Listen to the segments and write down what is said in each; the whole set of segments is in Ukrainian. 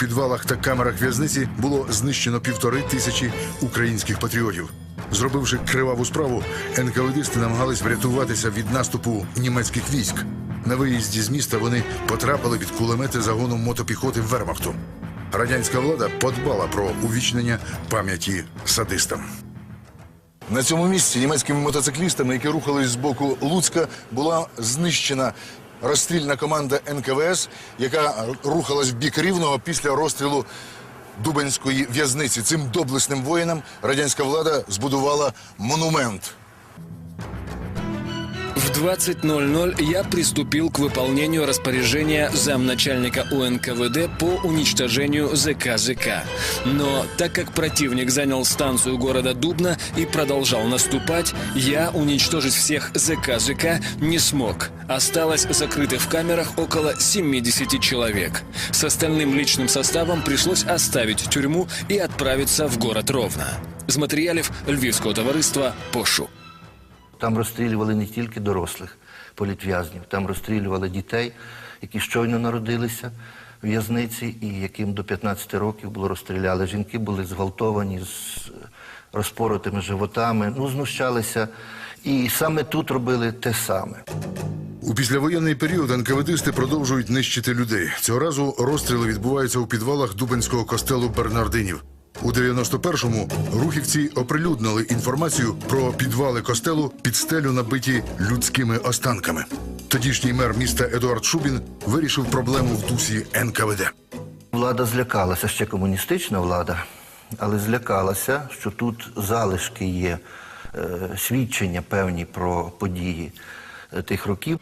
підвалах та камерах в'язниці було знищено півтори тисячі українських патріотів. Зробивши криваву справу, НКВДисти намагались врятуватися від наступу німецьких військ. На виїзді з міста вони потрапили під кулемети загону мотопіхоти Вермахту. Радянська влада подбала про увічнення пам'яті садистам. На цьому місці німецькими мотоциклістами, які рухались з боку Луцька, була знищена розстрільна команда НКВС, яка рухалась в бік рівного після розстрілу Дубенської в'язниці. Цим доблесним воїнам радянська влада збудувала монумент. В 20.00 я приступил к выполнению распоряжения замначальника УНКВД по уничтожению ЗК-ЗК. Но так как противник занял станцию города Дубна и продолжал наступать, я уничтожить всех ЗК-ЗК не смог. Осталось закрытых в камерах около 70 человек. С остальным личным составом пришлось оставить тюрьму и отправиться в город Ровно. З матеріалів Львівського товариства «Пошу». Там розстрілювали не тільки дорослих політв'язнів, там розстрілювали дітей, які щойно народилися в в'язниці, і яким до 15 років було розстріляли. Жінки були зґвалтовані з розпоротими животами, ну, знущалися. І саме тут робили те саме. У післявоєнний період НКВДисти продовжують нищити людей. Цього разу розстріли відбуваються у підвалах Дубенського костелу Бернардинів. У 91-му рухівці оприлюднили інформацію про підвали костелу під стелю набиті людськими останками. Тодішній мер міста Едуард Шубін вирішив проблему в дусі НКВД. Влада злякалася, ще комуністична влада, але злякалася, що тут залишки є, е, свідчення певні про події е, тих років.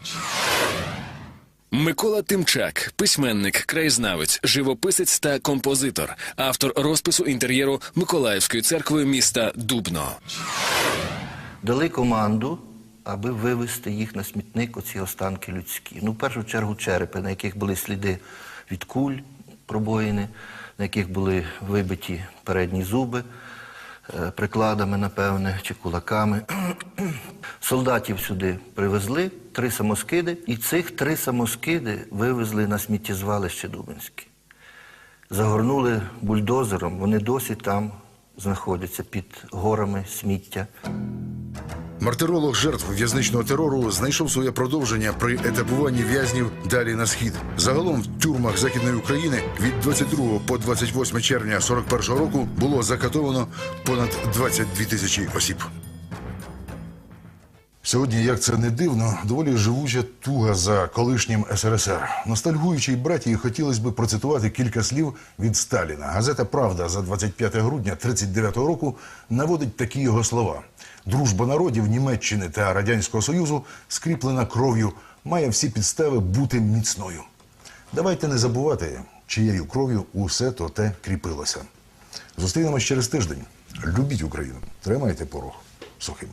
Микола Тимчак, письменник, краєзнавець, живописець та композитор, автор розпису інтер'єру Миколаївської церкви міста Дубно. Дали команду, аби вивезти їх на смітник, оці останки людські. Ну, в першу чергу черепи, на яких були сліди від куль, пробоїни, на яких були вибиті передні зуби, е, прикладами, напевне, чи кулаками. Солдатів сюди привезли, три самоскиди, і цих три самоскиди вивезли на сміттєзвалище Дубинське. Загорнули бульдозером, вони досі там знаходяться під горами сміття. Мартиролог жертв в'язничного терору знайшов своє продовження при етапуванні в'язнів далі на схід. Загалом в тюрмах Західної України від 22 по 28 червня 41 року було закатовано понад 22 тисячі осіб. Сьогодні, як це не дивно, доволі живуча туга за колишнім СРСР. Ностальгуючій братії хотілося б процитувати кілька слів від Сталіна. Газета Правда за 25 грудня 39-го року наводить такі його слова: дружба народів Німеччини та Радянського Союзу, скріплена кров'ю, має всі підстави бути міцною. Давайте не забувати, чиєю кров'ю усе то те кріпилося. Зустрінемось через тиждень. Любіть Україну, тримайте порох сухим.